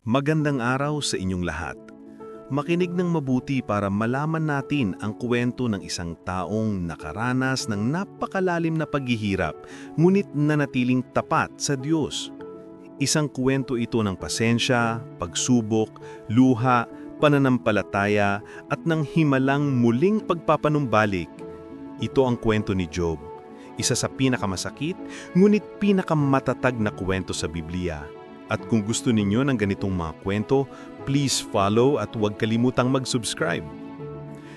Magandang araw sa inyong lahat. Makinig ng mabuti para malaman natin ang kwento ng isang taong nakaranas ng napakalalim na paghihirap, ngunit nanatiling tapat sa Diyos. Isang kwento ito ng pasensya, pagsubok, luha, pananampalataya at ng himalang muling pagpapanumbalik. Ito ang kwento ni Job, isa sa pinakamasakit ngunit pinakamatatag na kwento sa Biblia. At kung gusto ninyo ng ganitong mga kwento, please follow at huwag kalimutang mag-subscribe.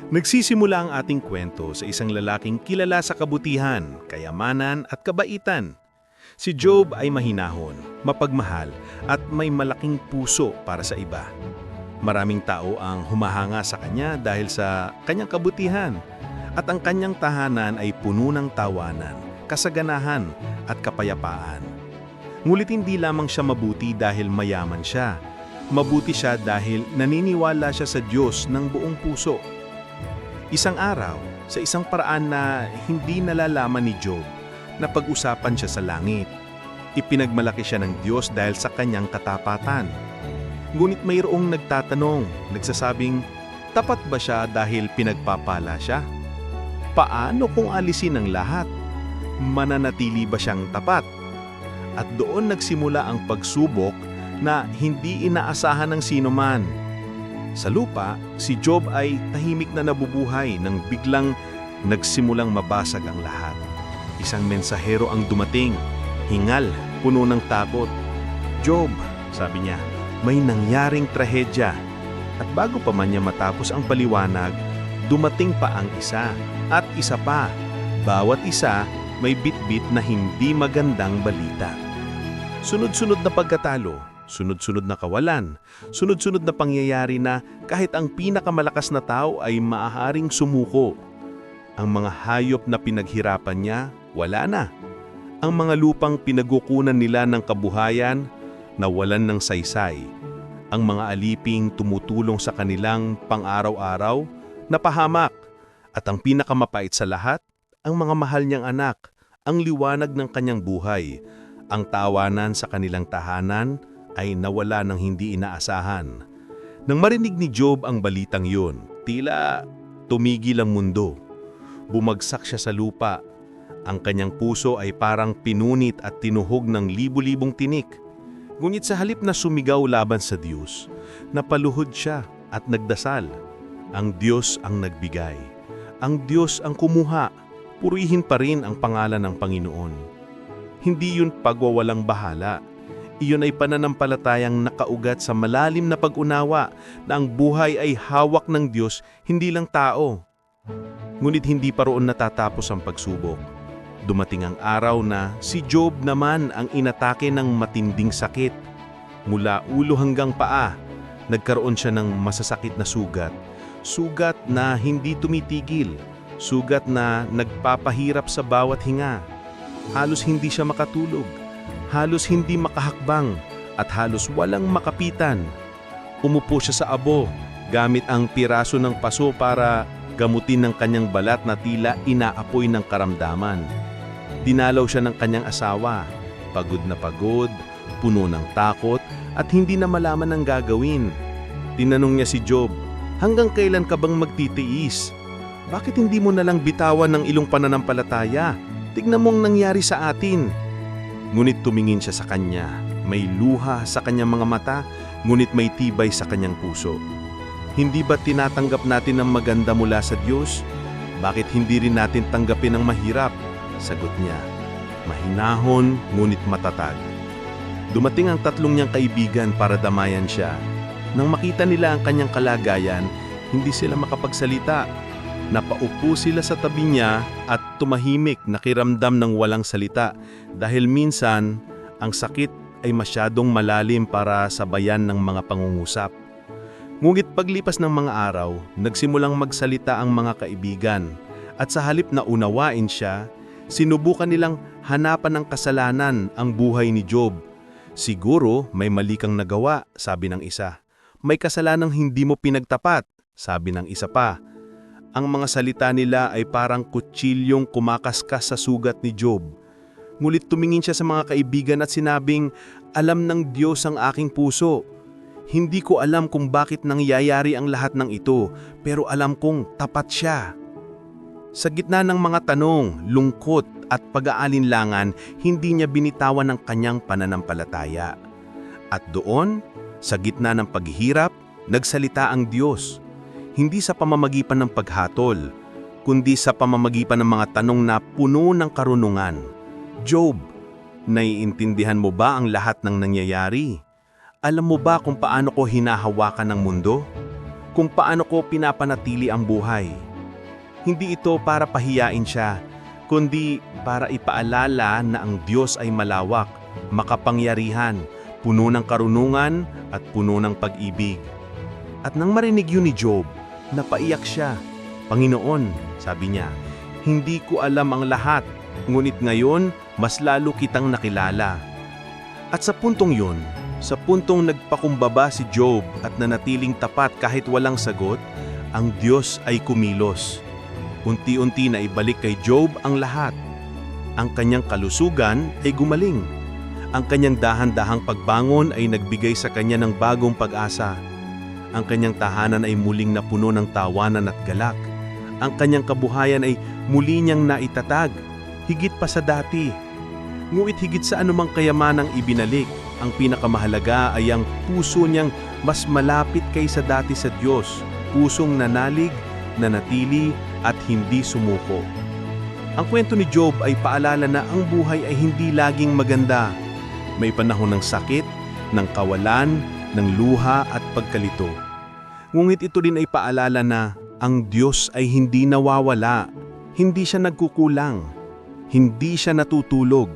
Nagsisimula ang ating kwento sa isang lalaking kilala sa kabutihan, kayamanan at kabaitan. Si Job ay mahinahon, mapagmahal at may malaking puso para sa iba. Maraming tao ang humahanga sa kanya dahil sa kanyang kabutihan at ang kanyang tahanan ay puno ng tawanan, kasaganahan at kapayapaan. Ngulit hindi lamang siya mabuti dahil mayaman siya. Mabuti siya dahil naniniwala siya sa Diyos ng buong puso. Isang araw, sa isang paraan na hindi nalalaman ni Job, na pag-usapan siya sa langit. Ipinagmalaki siya ng Diyos dahil sa kanyang katapatan. Ngunit mayroong nagtatanong, nagsasabing, tapat ba siya dahil pinagpapala siya? Paano kung alisin ang lahat? Mananatili ba siyang tapat? At doon nagsimula ang pagsubok na hindi inaasahan ng sinuman. Sa lupa, si Job ay tahimik na nabubuhay nang biglang nagsimulang mabasag ang lahat. Isang mensahero ang dumating, hingal, puno ng takot. Job, sabi niya, may nangyaring trahedya. At bago pa man niya matapos ang paliwanag, dumating pa ang isa at isa pa. Bawat isa may bitbit na hindi magandang balita. Sunod-sunod na pagkatalo, sunod-sunod na kawalan, sunod-sunod na pangyayari na kahit ang pinakamalakas na tao ay maaaring sumuko. Ang mga hayop na pinaghirapan niya, wala na. Ang mga lupang pinagukunan nila ng kabuhayan, nawalan ng saysay. Ang mga aliping tumutulong sa kanilang pang-araw-araw, napahamak. At ang pinakamapait sa lahat, ang mga mahal niyang anak, ang liwanag ng kanyang buhay, ang tawanan sa kanilang tahanan ay nawala ng hindi inaasahan. Nang marinig ni Job ang balitang yun, tila tumigil ang mundo. Bumagsak siya sa lupa. Ang kanyang puso ay parang pinunit at tinuhog ng libu-libong tinik. Ngunit sa halip na sumigaw laban sa Diyos, napaluhod siya at nagdasal. Ang Diyos ang nagbigay. Ang Diyos ang kumuha. Purihin pa rin ang pangalan ng Panginoon. Hindi yun pagwawalang bahala. Iyon ay pananampalatayang nakaugat sa malalim na pag-unawa na ang buhay ay hawak ng Diyos, hindi lang tao. Ngunit hindi pa roon natatapos ang pagsubok. Dumating ang araw na si Job naman ang inatake ng matinding sakit. Mula ulo hanggang paa, nagkaroon siya ng masasakit na sugat. Sugat na hindi tumitigil. Sugat na nagpapahirap sa bawat hinga. Halos hindi siya makatulog. Halos hindi makahakbang at halos walang makapitan. Umupo siya sa abo gamit ang piraso ng paso para gamutin ng kanyang balat na tila inaapoy ng karamdaman. Dinalaw siya ng kanyang asawa, pagod na pagod, puno ng takot at hindi na malaman ang gagawin. Tinanong niya si Job, hanggang kailan ka bang magtitiis? Bakit hindi mo nalang bitawan ng ilong pananampalataya? Tignan mong nangyari sa atin. Ngunit tumingin siya sa kanya. May luha sa kanyang mga mata, ngunit may tibay sa kanyang puso. Hindi ba tinatanggap natin ang maganda mula sa Diyos? Bakit hindi rin natin tanggapin ang mahirap? Sagot niya, mahinahon ngunit matatag. Dumating ang tatlong niyang kaibigan para damayan siya. Nang makita nila ang kanyang kalagayan, hindi sila makapagsalita. Napaupo sila sa tabi niya at tumahimik nakiramdam ng walang salita dahil minsan ang sakit ay masyadong malalim para sabayan ng mga pangungusap. Ngunit paglipas ng mga araw, nagsimulang magsalita ang mga kaibigan at sa halip na unawain siya, sinubukan nilang hanapan ng kasalanan ang buhay ni Job. Siguro may mali kang nagawa, sabi ng isa. May kasalanang hindi mo pinagtapat, sabi ng isa pa. Ang mga salita nila ay parang kutsilyong kumakaskas sa sugat ni Job. Ngulit tumingin siya sa mga kaibigan at sinabing, Alam ng Diyos ang aking puso. Hindi ko alam kung bakit nangyayari ang lahat ng ito, pero alam kong tapat siya. Sa gitna ng mga tanong, lungkot at pag-aalinlangan, hindi niya binitawan ang kanyang pananampalataya. At doon, sa gitna ng paghihirap, nagsalita ang Diyos. Hindi sa pamamagitan ng paghatol, kundi sa pamamagitan ng mga tanong na puno ng karunungan. Job, naiintindihan mo ba ang lahat ng nangyayari? Alam mo ba kung paano ko hinahawakan ng mundo? Kung paano ko pinapanatili ang buhay? Hindi ito para pahiyain siya, kundi para ipaalala na ang Diyos ay malawak, makapangyarihan, puno ng karunungan at puno ng pag-ibig. At nang marinig yun ni Job, napaiyak siya. Panginoon, sabi niya, hindi ko alam ang lahat, ngunit ngayon mas lalo kitang nakilala. At sa puntong yun, sa puntong nagpakumbaba si Job at nanatiling tapat kahit walang sagot, ang Diyos ay kumilos. Unti-unti na ibalik kay Job ang lahat. Ang kanyang kalusugan ay gumaling. Ang kanyang dahan-dahang pagbangon ay nagbigay sa kanya ng bagong pag-asa. Ang kanyang tahanan ay muling napuno ng tawanan at galak. Ang kanyang kabuhayan ay muli niyang naitatag, higit pa sa dati. Ngunit higit sa anumang kayamanang ibinalik, ang pinakamahalaga ay ang puso niyang mas malapit kaysa dati sa Diyos, pusong nanalig, nanatili at hindi sumuko. Ang kwento ni Job ay paalala na ang buhay ay hindi laging maganda. May panahon ng sakit, ng kawalan, ng luha at pagkalito. Ngunit ito din ay paalala na ang Diyos ay hindi nawawala, hindi siya nagkukulang, hindi siya natutulog.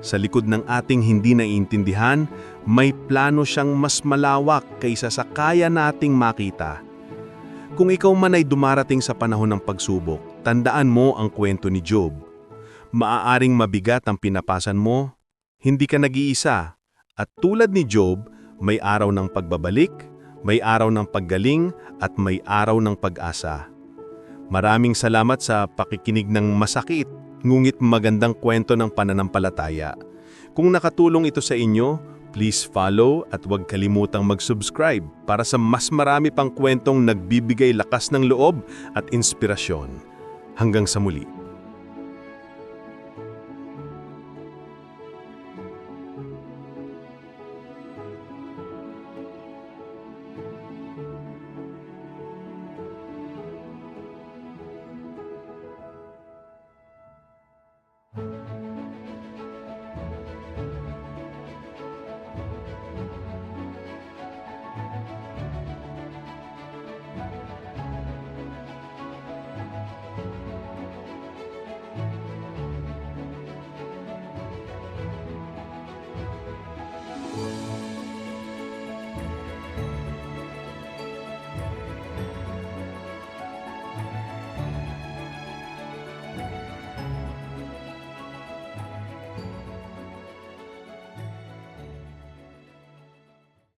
Sa likod ng ating hindi naiintindihan, may plano siyang mas malawak kaysa sa kaya nating makita. Kung ikaw man ay dumarating sa panahon ng pagsubok, tandaan mo ang kwento ni Job. Maaaring mabigat ang pinapasan mo, hindi ka nag-iisa, at tulad ni Job, may araw ng pagbabalik, may araw ng paggaling, at may araw ng pag-asa. Maraming salamat sa pakikinig ng masakit, ngunit magandang kwento ng pananampalataya. Kung nakatulong ito sa inyo, please follow at huwag kalimutang mag-subscribe para sa mas marami pang kwentong nagbibigay lakas ng loob at inspirasyon. Hanggang sa muli.